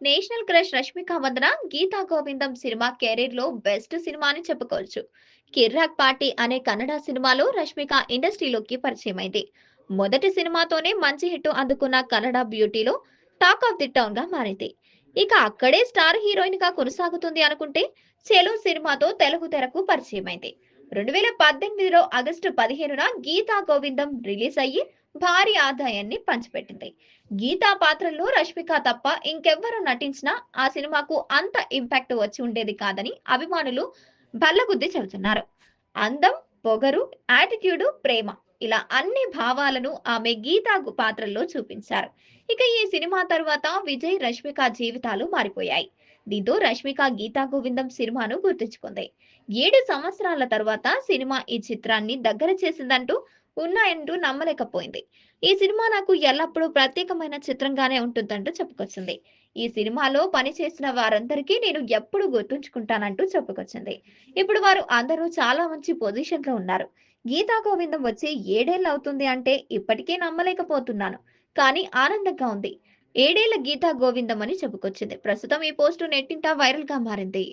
National crush Rashmika Vandana Geetha Govindam cinema కెరీర్లో best cinema అని చెప్పుకోవచ్చు. కిర్రాక్ పార్టీ అనే కన్నడ సినిమాలో రష్మిక ఇండస్ట్రీలోకి పరిచయమైంది. మొదటి సినిమాతోనే మంచి హిట్ అందుకున్న కన్నడ బ్యూటీలో టాక్ ఆఫ్ ది టౌన్గా మారింది. ఇక అక్కడే స్టార్ హీరోయిన్గా కొనసాగుతుంది అనుకుంటే చెలో సినిమాతో తెలుగు తెరకు పరిచయమైంది. రెండు వేల పద్దెనిమిదిలో ఆగస్టు పదిహేనున గీతా గోవిందం రిలీజ్ అయ్యి భారీ ఆదాయాన్ని పంచిపెట్టింది. గీతా పాత్రల్లో రష్మిక తప్ప ఇంకెవ్వరు నటించినా ఆ సినిమాకు అంత ఇంపాక్ట్ వచ్చి ఉండేది కాదని అభిమానులు బల్లగుద్ది చెబుతున్నారు. అందం పొగరు యాటిట్యూడ్ ప్రేమ. ఇలా అన్ని భావాలను ఆమె గీతా పాత్రల్లో చూపించారు. ఇక ఈ సినిమా తర్వాత విజయ్ రష్మిక జీవితాలు మారిపోయాయి. దీంతో రష్మిక గీతా గోవిందం సినిమాను గుర్తుంచుకుంది. ఏడు సంవత్సరాల తర్వాత సినిమా ఈ చిత్రాన్ని దగ్గర చేసిందంటూ ఉన్నాయంటూ నమ్మలేకపోయింది. ఈ సినిమా నాకు ఎల్లప్పుడూ ప్రత్యేకమైన చిత్రంగానే ఉంటుందంటూ చెప్పుకొచ్చింది. ఈ సినిమాలో పనిచేసిన వారందరికీ నేను ఎప్పుడు గుర్తుంచుకుంటానంటూ చెప్పుకొచ్చింది. ఇప్పుడు వారు అందరూ చాలా మంచి పొజిషన్లో ఉన్నారు. గీతా గోవిందం వచ్చి ఏడేళ్ళు అవుతుంది అంటే ఇప్పటికే నమ్మలేకపోతున్నాను. కానీ ఆనందంగా ఉంది. ఏడేళ్ళ గీతా గోవిందం అని చెప్పుకొచ్చింది. ప్రస్తుతం ఈ పోస్టు నెట్టింటా వైరల్గా మారింది.